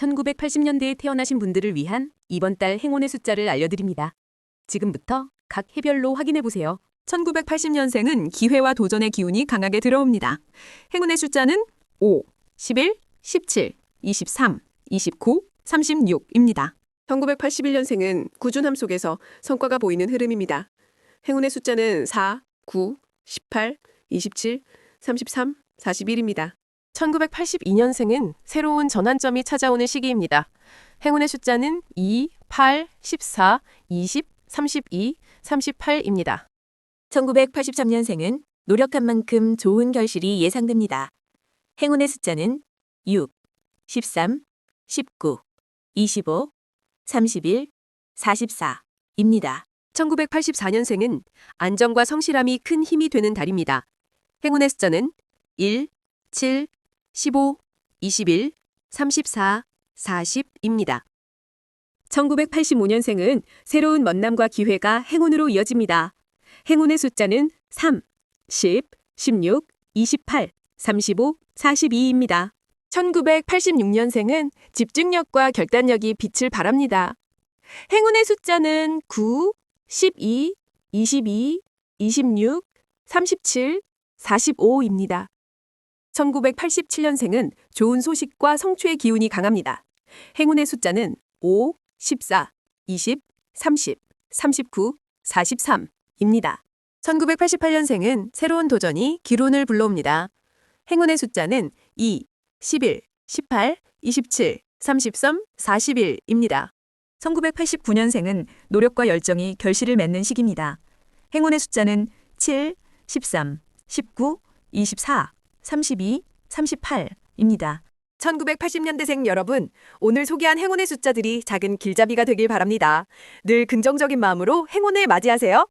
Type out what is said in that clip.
1980년대에 태어나신 분들을 위한 이번 달 행운의 숫자를 알려드립니다. 지금부터 각 해별로 확인해 보세요. 1980년생은 기회와 도전의 기운이 강하게 들어옵니다. 행운의 숫자는 5, 11, 17, 23, 29, 36입니다. 1981년생은 꾸준함 속에서 성과가 보이는 흐름입니다. 행운의 숫자는 4, 9, 18, 27, 33, 41입니다. 1982년생은 새로운 전환점이 찾아오는 시기입니다. 행운의 숫자는 2, 8, 14, 20, 32, 38입니다. 1983년생은 노력한 만큼 좋은 결실이 예상됩니다. 행운의 숫자는 6, 13, 19, 25, 31, 44입니다. 1984년생은 안정과 성실함이 큰 힘이 되는 달입니다. 행운의 숫자는 1, 7, 15, 21, 34, 40입니다. 1985년생은 새로운 만남과 기회가 행운으로 이어집니다. 행운의 숫자는 3, 10, 16, 28, 35, 42입니다. 1986년생은 집중력과 결단력이 빛을 발합니다. 행운의 숫자는 9, 12, 22, 26, 37, 45입니다. 1987년생은 좋은 소식과 성취의 기운이 강합니다. 행운의 숫자는 5, 14, 20, 30, 39, 43입니다. 1988년생은 새로운 도전이 기론을 불러옵니다. 행운의 숫자는 2, 11, 18, 27, 33, 41입니다. 1989년생은 노력과 열정이 결실을 맺는 시기입니다. 행운의 숫자는 7, 13, 19, 24, 32, 38입니다. 1980년대생 여러분, 오늘 소개한 행운의 숫자들이 작은 길잡이가 되길 바랍니다. 늘 긍정적인 마음으로 행운을 맞이하세요.